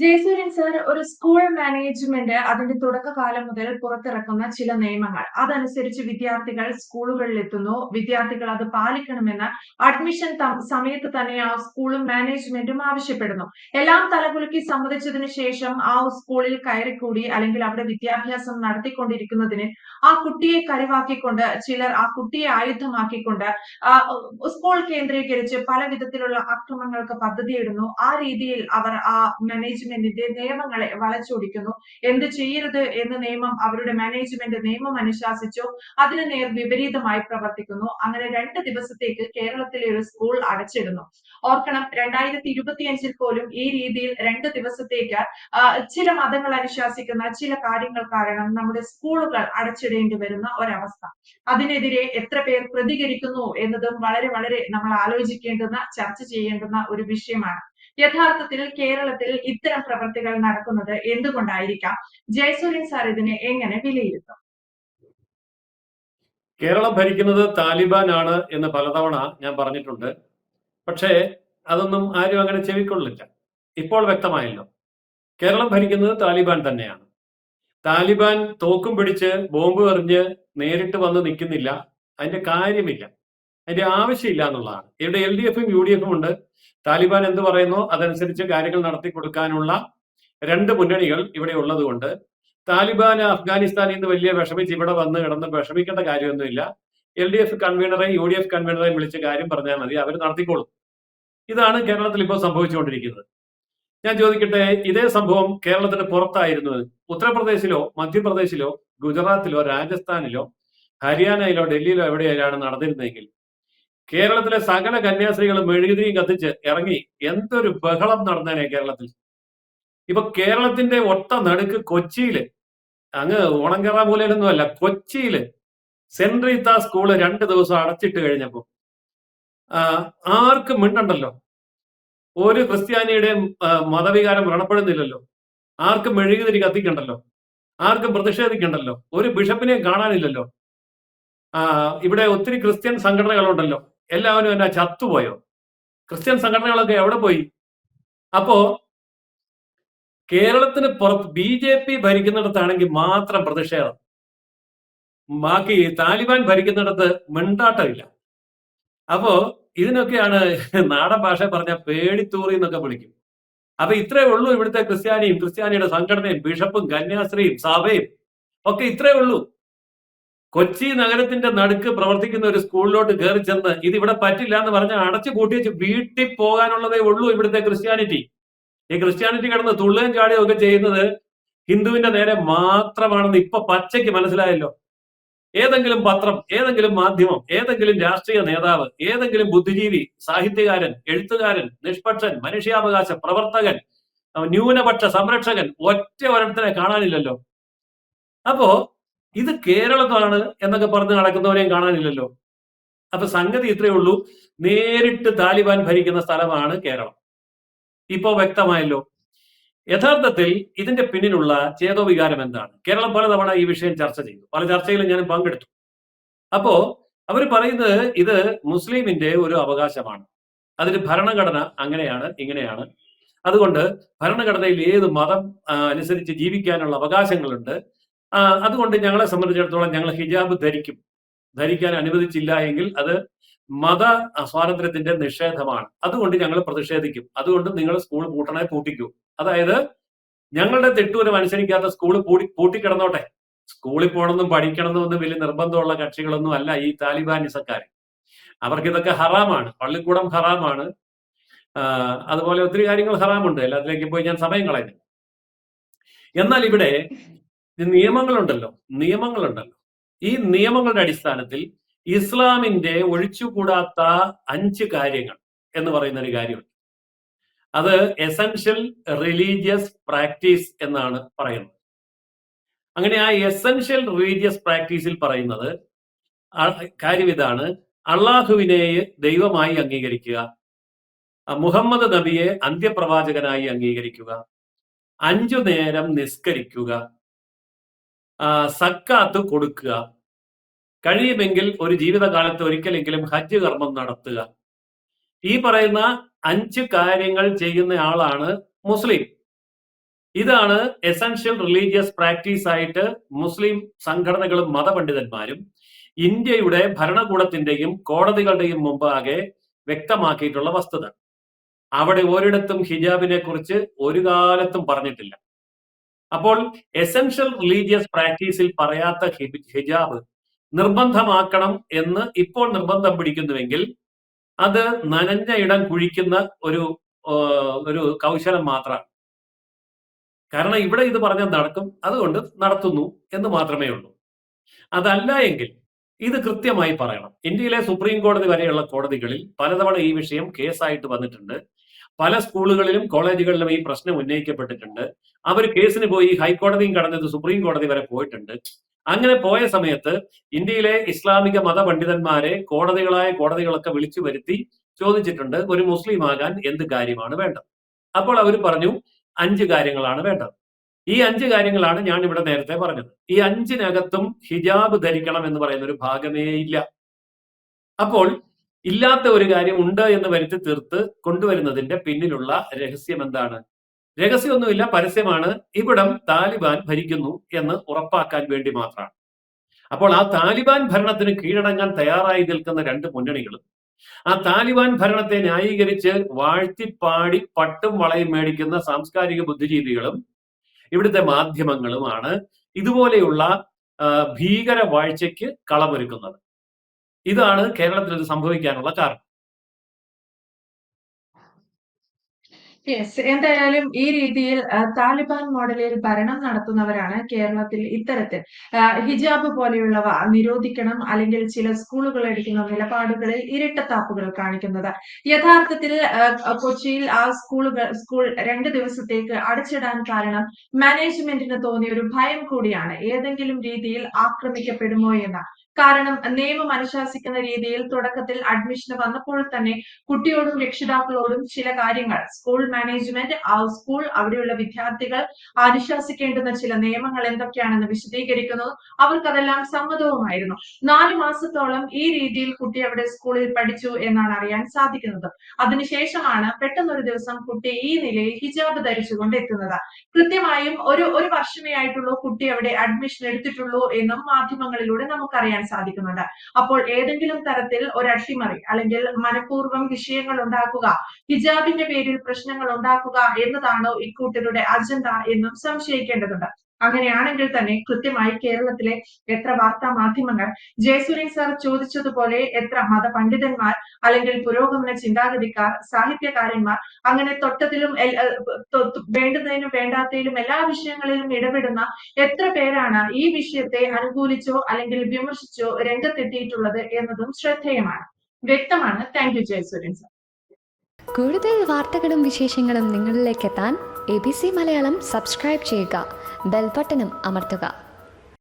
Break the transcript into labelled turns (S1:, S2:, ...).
S1: Jayasuryan sir ഒരു school management അതിന്റെ തുടക്കകാലം മുതൽ പുറത്തിറക്കുന്ന ചില നിയമങ്ങൾ. അതനുസരിച്ച് വിദ്യാർത്ഥികൾ സ്കൂളുകളിൽ എത്തുന്നു വിദ്യാർത്ഥികൾ അത് പാലിക്കണമെന്ന് അഡ്മിഷൻ സമയത്ത് തന്നെ ആ സ്കൂളും മാനേജ്മെന്റും ആവശ്യപ്പെടുന്നു. എല്ലാം തലകുലുക്കി സമ്മതിച്ചതിന് ശേഷം ആ സ്കൂളിൽ കയറിക്കൂടി അല്ലെങ്കിൽ അവിടെ വിദ്യാഭ്യാസം നടത്തിക്കൊണ്ടിരിക്കുന്നതിന് ആ കുട്ടിയെ കരുവാക്കിക്കൊണ്ട് ചിലർ ആ കുട്ടിയെ ആയുധമാക്കിക്കൊണ്ട് സ്കൂൾ കേന്ദ്രീകരിച്ച് പല വിധത്തിലുള്ള അക്രമങ്ങൾക്ക് പദ്ധതിയിടുന്നു. ആ രീതിയിൽ അവർ ആ മാനേജ്മെന്റിന്റെ നിയമങ്ങളെ വളച്ചൊടിക്കുന്നു. എന്ത് ചെയ്യരുത് എന്ന നിയമം അവരുടെ മാനേജ്മെന്റ് നിയമം അനുശാസിച്ചു. അതിന് നേർ വിപരീതമായി പ്രവർത്തിക്കുന്നു. അങ്ങനെ രണ്ട് ദിവസത്തേക്ക് കേരളത്തിലെ ഒരു സ്കൂൾ അടച്ചിടുന്നു. ഓർക്കണം രണ്ടായിരത്തി ഇരുപത്തിയഞ്ചിൽ പോലും ഈ രീതിയിൽ രണ്ട് ദിവസത്തേക്ക് ചില മതങ്ങൾ അനുശാസിക്കുന്ന ചില കാര്യങ്ങൾ കാരണം നമ്മുടെ സ്കൂളുകൾ അടച്ചിടേണ്ടി വരുന്ന ഒരവസ്ഥ. അതിനെതിരെ എത്ര പേർ പ്രതികരിക്കുന്നു എന്നതും വളരെ വളരെ നമ്മൾ ആലോചിക്കേണ്ടുന്ന ചർച്ച ചെയ്യേണ്ടുന്ന ഒരു വിഷയമാണ്. യഥാർത്ഥത്തിൽ കേരളത്തിൽ ഇത്തരം പ്രവൃത്തികൾ നടക്കുന്നത് എന്തുകൊണ്ടായിരിക്കാം? ജയസൂര്യൻ സാർ ഇതിനെ എങ്ങനെ വിലയിരുത്തും?
S2: കേരളം ഭരിക്കുന്നത് താലിബാൻ ആണ് എന്ന് പലതവണ ഞാൻ പറഞ്ഞിട്ടുണ്ട്. പക്ഷേ അതൊന്നും ആരും അങ്ങനെ ചെവിക്കൊള്ളില്ല. ഇപ്പോൾ വ്യക്തമായല്ലോ. കേരളം ഭരിക്കുന്നത് താലിബാൻ തന്നെയാണ്. താലിബാൻ തോക്കും പിടിച്ച് ബോംബ് എറിഞ്ഞ് നേരിട്ട് വന്ന് നിൽക്കുന്നില്ല. അതിന്റെ കാര്യമില്ല. അതിന്റെ ആവശ്യമില്ല എന്നുള്ളതാണ്. ഇവിടെ എൽ ഡി എഫും യു ഡി എഫും ഉണ്ട്. താലിബാൻ എന്ത് പറയുന്നു? അതനുസരിച്ച് കാര്യങ്ങൾ നടത്തി കൊടുക്കാനുള്ള രണ്ട് മുന്നണികൾ ഇവിടെ ഉള്ളതുകൊണ്ട്. താലിബാൻ അഫ്ഗാനിസ്ഥാനിൽ നിന്ന് വലിയ വിഷമിച്ച് ഇവിടെ വന്ന് കിടന്ന് വിഷമിക്കേണ്ട കാര്യമൊന്നുമില്ല. എൽ ഡി എഫ് കൺവീനറെയും യു ഡി എഫ് കൺവീനറെയും വിളിച്ച് കാര്യം പറഞ്ഞാൽ മതി. അവർ നടത്തിക്കോളും. ഇതാണ് കേരളത്തിൽ ഇപ്പോൾ സംഭവിച്ചുകൊണ്ടിരിക്കുന്നത്. ഞാൻ ചോദിക്കട്ടെ ഇതേ സംഭവം കേരളത്തിന് പുറത്തായിരുന്നു ഉത്തർപ്രദേശിലോ മധ്യപ്രദേശിലോ ഗുജറാത്തിലോ രാജസ്ഥാനിലോ ഹരിയാനയിലോ ഡൽഹിയിലോ എവിടെയാണ് നടന്നിരുന്നെങ്കിൽ കേരളത്തിലെ സകല കന്യാസ്ത്രീകളും മെഴുകുതിരിയും കത്തിച്ച് ഇറങ്ങി എന്തൊരു ബഹളം നടന്നേനെ കേരളത്തിൽ. ഇപ്പൊ കേരളത്തിന്റെ ഒട്ട നടുക്ക് കൊച്ചിയിൽ അങ്ങ് ഓണങ്കറ മൂലയിലൊന്നും അല്ല കൊച്ചിയിൽ സെന്റ് റീത്ത സ്കൂൾ രണ്ട് ദിവസം അടച്ചിട്ട് കഴിഞ്ഞപ്പോ ആർക്കും മിണ്ടണ്ടല്ലോ. ഒരു ക്രിസ്ത്യാനിയുടെയും മതവികാരം വ്രണപ്പെടുന്നില്ലല്ലോ. ആർക്കും മെഴുകുതിരി കത്തിക്കണ്ടല്ലോ. ആർക്കും പ്രതിഷേധിക്കണ്ടല്ലോ. ഒരു ബിഷപ്പിനെയും കാണാനില്ലല്ലോ. ഇവിടെ ഒത്തിരി ക്രിസ്ത്യൻ സംഘടനകളുണ്ടല്ലോ. എല്ലാവരും എന്നാ ചത്തുപോയോ? ക്രിസ്ത്യൻ സംഘടനകളൊക്കെ എവിടെ പോയി? അപ്പോ കേരളത്തിന് പുറത്ത് ബി ജെ പി ഭരിക്കുന്നിടത്താണെങ്കിൽ മാത്രം പ്രതിഷേധം. ബാക്കി താലിബാൻ ഭരിക്കുന്നിടത്ത് മിണ്ടാട്ടമില്ല. അപ്പോ ഇതിനൊക്കെയാണ് നാടൻ ഭാഷ പറഞ്ഞ പേടിത്തൂറി എന്നൊക്കെ വിളിക്കും. അപ്പൊ ഇത്രേ ഉള്ളൂ ഇവിടുത്തെ ക്രിസ്ത്യാനിയും ക്രിസ്ത്യാനിയുടെ സംഘടനയും ബിഷപ്പും കന്യാസ്ത്രീയും സഭയും. ഒക്കെ ഇത്രേ ഉള്ളൂ. കൊച്ചി നഗരത്തിന്റെ നടുക്ക് പ്രവർത്തിക്കുന്ന ഒരു സ്കൂളിലോട്ട് കയറി ചെന്ന് ഇത് ഇവിടെ പറ്റില്ല എന്ന് പറഞ്ഞാൽ അടച്ചു കൂട്ടി വീട്ടിൽ പോകാനുള്ളതേ ഉള്ളൂ ഇവിടുത്തെ ക്രിസ്ത്യാനിറ്റി. ഈ ക്രിസ്ത്യാനിറ്റി കിടന്ന് തുള്ളുകയും ചാടുകയും ഒക്കെ ചെയ്യുന്നത് ഹിന്ദുവിന്റെ നേരെ മാത്രമാണെന്ന് ഇപ്പൊ പച്ചയ്ക്ക് മനസ്സിലായല്ലോ. ഏതെങ്കിലും പത്രം ഏതെങ്കിലും മാധ്യമം ഏതെങ്കിലും രാഷ്ട്രീയ നേതാവ് ഏതെങ്കിലും ബുദ്ധിജീവി സാഹിത്യകാരൻ എഴുത്തുകാരൻ നിഷ്പക്ഷൻ മനുഷ്യാവകാശ പ്രവർത്തകൻ ന്യൂനപക്ഷ സംരക്ഷകൻ ഒറ്റ ഒരിടത്തിനെ കാണാനില്ലല്ലോ. അപ്പോ ഇത് കേരളത്താണ് എന്നൊക്കെ പറഞ്ഞ് നടക്കുന്നവരെയും കാണാനില്ലല്ലോ. അപ്പൊ സംഗതി ഇത്രയേ ഉള്ളൂ. നേരിട്ട് താലിബാൻ ഭരിക്കുന്ന സ്ഥലമാണ് കേരളം. ഇപ്പോ വ്യക്തമായല്ലോ. യഥാർത്ഥത്തിൽ ഇതിന്റെ പിന്നിലുള്ള ചേതോവികാരം എന്താണ്? കേരളം പലതവണ ഈ വിഷയം ചർച്ച ചെയ്തു. പല ചർച്ചയിലും ഞാൻ പങ്കെടുത്തു. അപ്പോ അവർ പറയുന്നത് ഇത് മുസ്ലിമിന്റെ ഒരു അവകാശമാണ്. അതിന് ഭരണഘടന അങ്ങനെയാണ് ഇങ്ങനെയാണ്. അതുകൊണ്ട് ഭരണഘടനയിൽ ഏത് മതം അനുസരിച്ച് ജീവിക്കാനുള്ള അവകാശങ്ങളുണ്ട്. അതുകൊണ്ട് ഞങ്ങളെ സംബന്ധിച്ചിടത്തോളം ഞങ്ങൾ ഹിജാബ് ധരിക്കും. ധരിക്കാൻ അനുവദിച്ചില്ല എങ്കിൽ അത് മത സ്വാതന്ത്ര്യത്തിന്റെ നിഷേധമാണ്. അതുകൊണ്ട് ഞങ്ങൾ പ്രതിഷേധിക്കും. അതുകൊണ്ട് നിങ്ങൾ സ്കൂൾ പൂട്ടണേ പൂട്ടിക്കൂ. അതായത് ഞങ്ങളുടെ തെട്ടൂരം അനുസരിക്കാത്ത സ്കൂൾ പൂട്ടി പൂട്ടിക്കിടന്നോട്ടെ. സ്കൂളിൽ പോകണമെന്നും പഠിക്കണമെന്നും വലിയ നിർബന്ധമുള്ള കക്ഷികളൊന്നും അല്ല ഈ താലിബാനിസക്കാർ അവർക്ക് ഇതൊക്കെ ഹറാമാണ്. പള്ളിക്കൂടം ഹറാമാണ്. അതുപോലെ ഒത്തിരി കാര്യങ്ങൾ ഹറാമുണ്ട്. എല്ലാത്തിലേക്ക് പോയി ഞാൻ സമയം കളയുന്നില്ല. എന്നാൽ ഇവിടെ നിയമങ്ങളുണ്ടല്ലോ നിയമങ്ങളുണ്ടല്ലോ. ഈ നിയമങ്ങളുടെ അടിസ്ഥാനത്തിൽ ഇസ്ലാമിന്റെ ഒഴിച്ചുകൂടാത്ത അഞ്ച് കാര്യങ്ങൾ എന്ന് പറയുന്ന ഒരു കാര്യമുണ്ട്. അത് എസൻഷ്യൽ റിലീജിയസ് പ്രാക്ടീസ് എന്നാണ് പറയുന്നത്. അങ്ങനെ ആ എസൻഷ്യൽ റിലീജിയസ് പ്രാക്ടീസിൽ പറയുന്നത് കാര്യം ഇതാണ്. അള്ളാഹുവിനെ ദൈവമായി അംഗീകരിക്കുക മുഹമ്മദ് നബിയെ അന്ത്യപ്രവാചകനായി അംഗീകരിക്കുക അഞ്ചു നേരം നിസ്കരിക്കുക സക്കാത്ത് കൊടുക്കുക. കഴിയുമെങ്കിൽ ഒരു ജീവിതകാലത്ത് ഒരിക്കലെങ്കിലും ഹജ്ജ് കർമ്മം നടത്തുക. ഈ പറയുന്ന അഞ്ച് കാര്യങ്ങൾ ചെയ്യുന്ന ആളാണ് മുസ്ലിം. ഇതാണ് എസൻഷ്യൽ റിലീജിയസ് പ്രാക്ടീസ് ആയിട്ട് മുസ്ലിം സംഘടനകളും മതപണ്ഡിതന്മാരും ഇന്ത്യയുടെ ഭരണകൂടത്തിന്റെയും കോടതികളുടെയും മുമ്പാകെ വ്യക്തമാക്കിയിട്ടുള്ള വസ്തുത. അവിടെ ഒരിടത്തും ഹിജാബിനെ കുറിച്ച് ഒരു കാലത്തും പറഞ്ഞിട്ടില്ല. അപ്പോൾ എസെൻഷ്യൽ റിലീജിയസ് പ്രാക്ടീസിൽ പറയാത്ത ഹിജാബ് നിർബന്ധമാക്കണം എന്ന് ഇപ്പോൾ നിർബന്ധം പിടിക്കുന്നുവെങ്കിൽ അത് നനഞ്ഞ ഇടം കുഴിക്കുന്ന ഒരു ഒരു കൗശലം മാത്രമാണ് കാരണം ഇവിടെ ഇത് പറഞ്ഞാൽ നടക്കും അതുകൊണ്ട് നടത്തുന്നു എന്ന് മാത്രമേ ഉള്ളൂ. അതല്ല എങ്കിൽ ഇത് കൃത്യമായി പറയണം. ഇന്ത്യയിലെ സുപ്രീം കോടതി വരെയുള്ള കോടതികളിൽ പലതവണ ഈ വിഷയം കേസായിട്ട് വന്നിട്ടുണ്ട്. പല സ്കൂളുകളിലും കോളേജുകളിലും ഈ പ്രശ്നം ഉന്നയിക്കപ്പെട്ടിട്ടുണ്ട്. അവർ കേസിന് പോയി ഹൈക്കോടതിയും കടന്നത് സുപ്രീം കോടതി വരെ പോയിട്ടുണ്ട്. അങ്ങനെ പോയ സമയത്ത് ഇന്ത്യയിലെ ഇസ്ലാമിക മത പണ്ഡിതന്മാരെ കോടതികളായ കോടതികളൊക്കെ വിളിച്ചു വരുത്തി ചോദിച്ചിട്ടുണ്ട് ഒരു മുസ്ലിം ആകാൻ എന്ത് കാര്യമാണ് വേണ്ടത്? അപ്പോൾ അവർ പറഞ്ഞു അഞ്ച് കാര്യങ്ങളാണ് വേണ്ടത്. ഈ അഞ്ച് കാര്യങ്ങളാണ് ഞാൻ ഇവിടെ നേരത്തെ പറഞ്ഞത്. ഈ അഞ്ചിനകത്തും ഹിജാബ് ധരിക്കണം എന്ന് പറയുന്ന ഒരു ഭാഗമേ ഇല്ല. അപ്പോൾ ഇല്ലാത്ത ഒരു കാര്യം ഉണ്ട് എന്ന് വരുത്തി തീർത്ത് കൊണ്ടുവരുന്നതിന്റെ പിന്നിലുള്ള രഹസ്യം എന്താണ്? രഹസ്യമൊന്നുമില്ല പരസ്യമാണ്. ഇവിടം താലിബാൻ ഭരിക്കുന്നു എന്ന് ഉറപ്പാക്കാൻ വേണ്ടി മാത്രമാണ്. അപ്പോൾ ആ താലിബാൻ ഭരണത്തിന് കീഴടങ്ങാൻ തയ്യാറായി നിൽക്കുന്ന രണ്ട് മുന്നണികളും ആ താലിബാൻ ഭരണത്തെ ന്യായീകരിച്ച് വാഴ്ത്തിപ്പാടി പട്ടും വളയും മേടിക്കുന്ന സാംസ്കാരിക ബുദ്ധിജീവികളും ഇവിടുത്തെ മാധ്യമങ്ങളുമാണ് ഇതുപോലെയുള്ള ഭീകര വാഴ്ചയ്ക്ക് കളമൊരുക്കുന്നത്. ഇതാണ് കേരളത്തിൽ ഇത് സംഭവിക്കാനുള്ള കാരണം.
S1: യെസ് എന്തായാലും ഈ രീതിയിൽ താലിബാൻ മോഡലിൽ ഭരണം നടത്തുന്നവരാണ് കേരളത്തിൽ ഇത്തരത്തിൽ. ഹിജാബ് പോലെയുള്ളവ നിരോധിക്കണം അല്ലെങ്കിൽ ചില സ്കൂളുകൾ എടുക്കുന്ന നിലപാടുകളിൽ ഇരട്ടത്താപ്പുകൾ കാണിക്കുന്നത്. യഥാർത്ഥത്തിൽ കൊച്ചിയിൽ ആ സ്കൂളുകൾ സ്കൂൾ രണ്ട് ദിവസത്തേക്ക് അടച്ചിടാൻ കാരണം മാനേജ്മെന്റിന് തോന്നിയ ഒരു ഭയം കൂടിയാണ്. ഏതെങ്കിലും രീതിയിൽ ആക്രമിക്കപ്പെടുമോ എന്ന കാരണം നിയമം അനുശാസിക്കുന്ന രീതിയിൽ തുടക്കത്തിൽ അഡ്മിഷന് വന്നപ്പോൾ തന്നെ കുട്ടിയോടും രക്ഷിതാക്കളോടും ചില കാര്യങ്ങൾ സ്കൂൾ മാനേജ്മെന്റ് സ്കൂൾ അവിടെയുള്ള വിദ്യാർത്ഥികൾ അനുശാസിക്കേണ്ടുന്ന ചില നിയമങ്ങൾ എന്തൊക്കെയാണെന്ന് വിശദീകരിക്കുന്നു. അവർക്കതെല്ലാം സമ്മതവുമായിരുന്നു. നാല് മാസത്തോളം ഈ രീതിയിൽ കുട്ടി അവിടെ സ്കൂളിൽ പഠിച്ചു എന്നാണ് അറിയാൻ സാധിക്കുന്നത്. അതിനുശേഷമാണ് പെട്ടെന്നൊരു ദിവസം കുട്ടി ഈ നിലയിൽ ഹിജാബ് ധരിച്ചുകൊണ്ട് എത്തുന്നത്. കൃത്യമായും ഒരു ഒരു വർഷമേ ആയിട്ടുള്ളൂ കുട്ടി അവിടെ അഡ്മിഷൻ എടുത്തിട്ടുള്ളൂ എന്നും മാധ്യമങ്ങളിലൂടെ നമുക്കറിയാൻ സാധിക്കുന്നുണ്ട്. അപ്പോൾ ഏതെങ്കിലും തരത്തിൽ ഒരു അട്ടിമറി അല്ലെങ്കിൽ മനഃപൂർവം വിഷയങ്ങൾ ഉണ്ടാക്കുക ഹിജാബിന്റെ പേരിൽ പ്രശ്നങ്ങൾ ഉണ്ടാക്കുക എന്നതാണോ ഇക്കൂട്ടരുടെ അജണ്ട എന്നും സംശയിക്കേണ്ടതുണ്ട്. അങ്ങനെയാണെങ്കിൽ തന്നെ കൃത്യമായി കേരളത്തിലെ എത്ര വാർത്താ മാധ്യമങ്ങൾ ജയസൂര്യൻ സാർ ചോദിച്ചതുപോലെ എത്ര മതപണ്ഡിതന്മാർ അല്ലെങ്കിൽ പുരോഗമന ചിന്താഗതിക്കാർ സാഹിത്യകാരന്മാർ അങ്ങനെ തൊട്ടത്തിലും വേണ്ടുന്നതിനും വേണ്ടാത്തതിലും എല്ലാ വിഷയങ്ങളിലും ഇടപെടുന്ന എത്ര പേരാണ് ഈ വിഷയത്തെ അനുകൂലിച്ചോ അല്ലെങ്കിൽ വിമർശിച്ചോ രംഗത്തെത്തിയിട്ടുള്ളത് എന്നതും ശ്രദ്ധേയമാണ്. വ്യക്തമാണ്. താങ്ക് യു ജയസൂര്യൻ സാർ
S3: കൂടുതൽ വാർത്തകളും വിശേഷങ്ങളും നിങ്ങളിലേക്ക് എത്താൻ A B C Malayalam subscribe ചെയ്യുക. ബെൽബട്ടനും അമർത്തുക